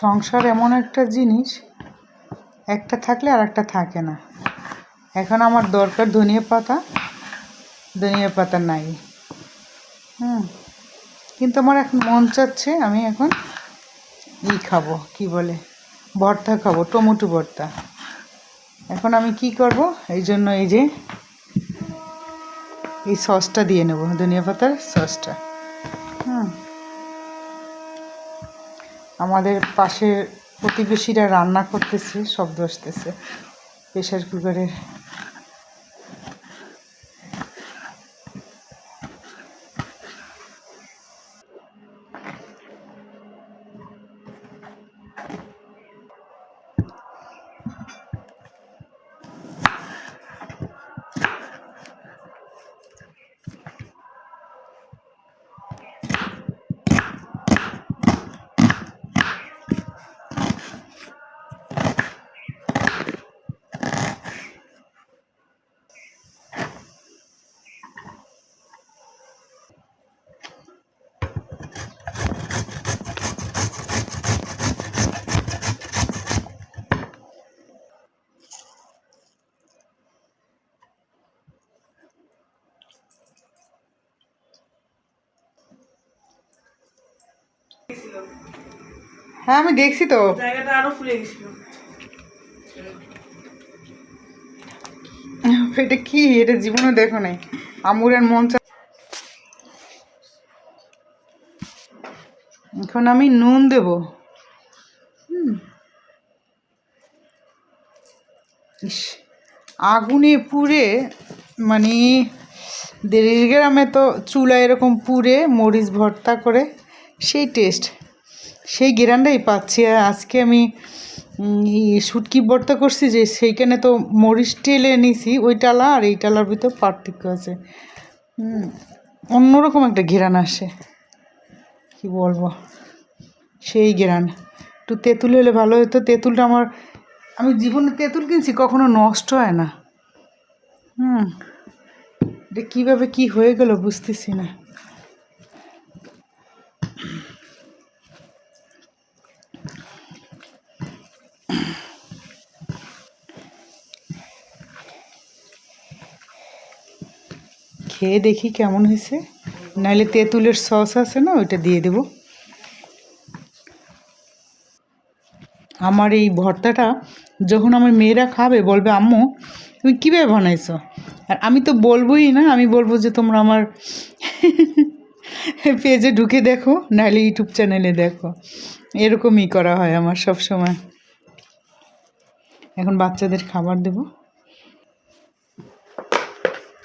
সংসার এমন একটা জিনিস, একটা থাকলে আর একটা থাকে না। এখন আমার দরকার ধনিয়া পাতা ধনিয়া পাতা নাই। হুম, কিন্তু আমার এখন মন চাচ্ছে আমি এখন ই খাব, কি বলে, ভর্তা খাব, টমেটো ভর্তা। এখন আমি কি করব, এই জন্য এই যে, এই সসটা দিয়ে নেব, ধনিয়া পাতার সসটা। আমাদের পাশের প্রতিবেশীরা রান্না করতেছে শব্দ আসতেছে প্রেশার হ্যাঁ আমি দেখছি তো। জায়গাটা আরও ফুলে গেছিল। এটা কি? এটা জীবনে দেখো নাই। আমুরের মন এখন আমি নুন দেব। ইস আগুনে পুড়ে মানে দেড় গ্রামে তো চুলা এরকম পুড়ে মরিচ ভর্তা করে সেই টেস্ট সেই গেরানটাই পাচ্ছি। আজকে আমি শুটকি ভর্তা করছি যে সেইখানে তো মরিচ টেলে নিছি ওই টালা আর এই টালার ভিতর পার্থক্য আছে। অন্যরকম একটা ঘেরান আসে। কি বলব? সেই ঘেরান একটু তেঁতুল হলে ভালো হতো। তেঁতুলটা আমার, আমি জীবনে তেঁতুল কিনছি, কখনো নষ্ট হয় না। হুম, এটা কীভাবে কী হয়ে গেল বুঝতেছি না। খেয়ে দেখি কেমন হয়েছে। নাহলে তেঁতুলের সস আছে না, ওইটা দিয়ে দেব। আমার এই ভর্তাটা যখন আমার মেয়েরা খাবে, বলবে, আম্মু, তুমি কীভাবে বানাইছো? আর আমি তো বলবোই না, আমি বলব যে, তোমরা আমার পেজে ঢুকে দেখো নাহলে ইউটিউব চ্যানেলে দেখো। এরকমই করা হয় আমার সব সময় এখন বাচ্চাদের খাবার দেবো।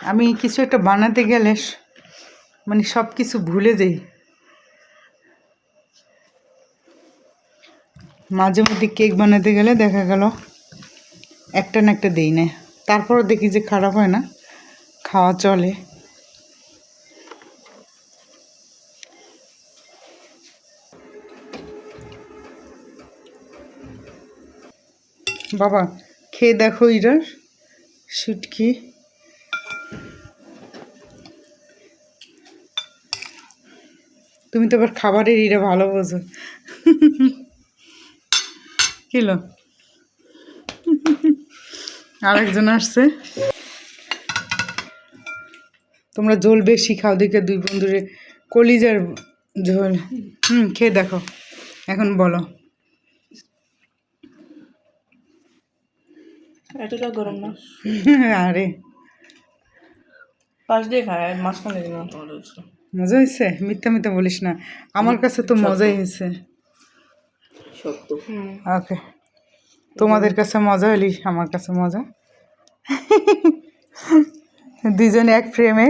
আমি কিছু একটা বানাতে গেলে মানে সব কিছু ভুলে যাই। মাঝে মধ্যে কেক বানাতে গেলে দেখা গেল একটা না একটা দিই না। তারপরও দেখি যে খারাপ হয় না, খাওয়া চলে। বাবা, খেয়ে দেখো এটার, শুটকি। তুমি তো আবার খাবারের এটা ভালো বোঝো। কিলো? আরেকজন আসছে। তোমরা ঝোল বেশি খাও দেখে দুই বন্ধুরে কলিজার ঝোল। হুম খেয়ে দেখো। এখন বলো। এতটা গরম না। আরে। পাশ দিয়ে খায় মাঝখানে মজা হয়েছে? মিথ্যা মিথ্যা বলিস না। আমার কাছে তো মজাই হয়েছে। ওকে। তোমাদের কাছে মজা হলি আমার কাছে মজা। দুজনে এক ফ্রেমে